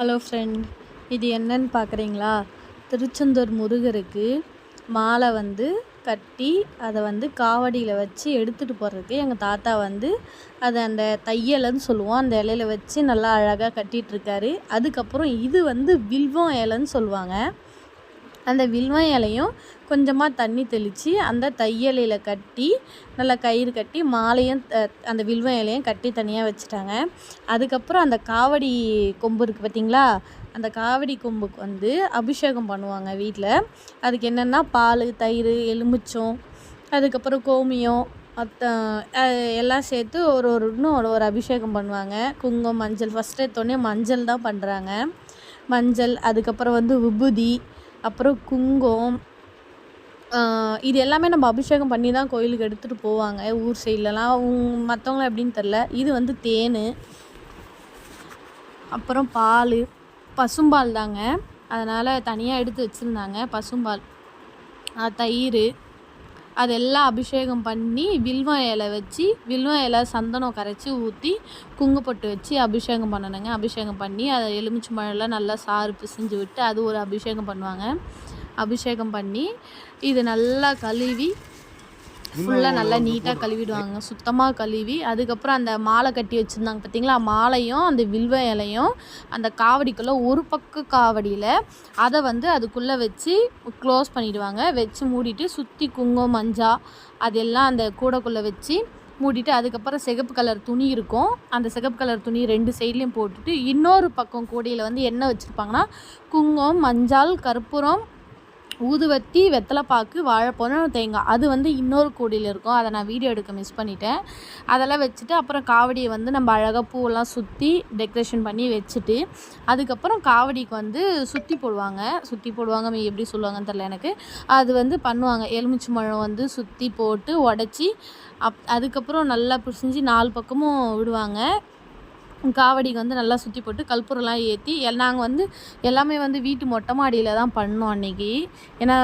Hello friend இது என்னன்னு பார்க்குறீங்களா? திருச்செந்தூர் முருகருக்கு மாலை வந்து கட்டி அதை வந்து காவடியில் வச்சு எடுத்துகிட்டு போகிறதுக்கு எங்கள் தாத்தா வந்து அதை அந்த தையலைன்னு சொல்லுவோம். அந்த இலையில வச்சு நல்லா அழகாக கட்டிகிட்ருக்காரு அதுக்கப்புறம் இது வந்து வில்வம் இலைன்னு சொல்லுவாங்க. அந்த வில்வம் இலையும் கொஞ்சமாக தண்ணி தெளித்து அந்த தையலையில் கட்டி நல்லா கயிறு கட்டி மாலையும் அந்த வில்வம் இலையும் கட்டி தனியாக வச்சுட்டாங்க. அதுக்கப்புறம் அந்த காவடி கொம்பு இருக்குது பார்த்திங்களா அந்த காவடி கொம்புக்கு வந்து அபிஷேகம் பண்ணுவாங்க வீட்டில் அதுக்கு என்னென்னா பால் தயிர் எலுமிச்சம் அதுக்கப்புறம் கோமியம் மத்த எல்லாம் சேர்த்து ஒரு ஒரு இன்னும் ஒரு ஒரு அபிஷேகம் பண்ணுவாங்க. குங்குமம் மஞ்சள் ஃபஸ்ட்டு எடுத்தோடனே மஞ்சள் தான் பண்ணுறாங்க மஞ்சள் அதுக்கப்புறம் வந்து விபூதி அப்புறம் குங்குமம் இது எல்லாமே நம்ம அபிஷேகம் பண்ணி தான் கோயிலுக்கு எடுத்துகிட்டு போவாங்க ஊர் சைட்லலாம். மற்றவங்களாம் எப்படின்னு தெரில இது வந்து தேன் அப்புறம் பால் பசும்பால் தாங்க. அதனால் தனியாக எடுத்து வச்சுருந்தாங்க பசும்பால். தயிர். அதெல்லாம் அபிஷேகம் பண்ணி வில்வம் இலை வச்சு வில்வம் இலை சந்தனம் கரைச்சி ஊற்றி குங்குப்பட்டு வச்சு அபிஷேகம் பண்ணணுங்க. அபிஷேகம் பண்ணி அதை எலுமிச்சு மழைலாம் நல்லா சாறு பிசைஞ்சு விட்டு அது ஒரு அபிஷேகம் பண்ணுவாங்க. அபிஷேகம் பண்ணி இது நல்லா கழுவி ஃபுல்லாக நல்லா நீட்டாக கழுவிடுவாங்க. சுத்தமாக கழுவி அதுக்கப்புறம் அந்த மாலை கட்டி வச்சுருந்தாங்க பார்த்தீங்களா மாலையும் அந்த வில்வ இலையும் அந்த காவடிக்குள்ளே ஒரு பக்க காவடியில் அதை வந்து அதுக்குள்ளே வச்சு க்ளோஸ் பண்ணிவிடுவாங்க வச்சு மூடிட்டு சுற்றி குங்குமம் மஞ்சா அதெல்லாம் அந்த கூடைக்குள்ளே வச்சு மூடிட்டு அதுக்கப்புறம் சிகப்பு கலர் துணி இருக்கும். அந்த சிகப்பு கலர் துணி ரெண்டு சைட்லேயும் போட்டுட்டு இன்னொரு பக்கம் கூடையில் வந்து என்ன வச்சுருப்பாங்கன்னா குங்குமம் மஞ்சால் கற்பூரம் ஊதுவத்தி வெத்தலைப்பாக்கு வாழைப்பழம் தேங்காய். அது வந்து இன்னொரு கூடையில் இருக்கும். அதை நான் வீடியோ எடுக்க மிஸ் பண்ணிட்டேன். அதெல்லாம் வச்சுட்டு அப்புறம் காவடியை வந்து நம்ம அழகாக பூவெல்லாம் சுற்றி டெக்கரேஷன் பண்ணி வச்சுட்டு அதுக்கப்புறம் காவடிக்கு வந்து சுற்றி போடுவாங்க. சுற்றி போடுவாங்க எப்படி சொல்லுவாங்கன்னு தெரில எனக்கு. அது வந்து பண்ணுவாங்க. எலுமிச்சி மழம் வந்து சுற்றி போட்டு உடச்சி அப் அதுக்கப்புறம் நல்லா பிசிஞ்சு நாலு பக்கமும் விடுவாங்க. காவடிக்கு வந்து நல்லா சுற்றி போட்டு கற்பூரம்லாம் ஏற்றி நாங்கள் வந்து எல்லாமே வந்து வீட்டு மொட்டை மாடியில் தான் பண்ணோம் அன்றைக்கி ஏன்னா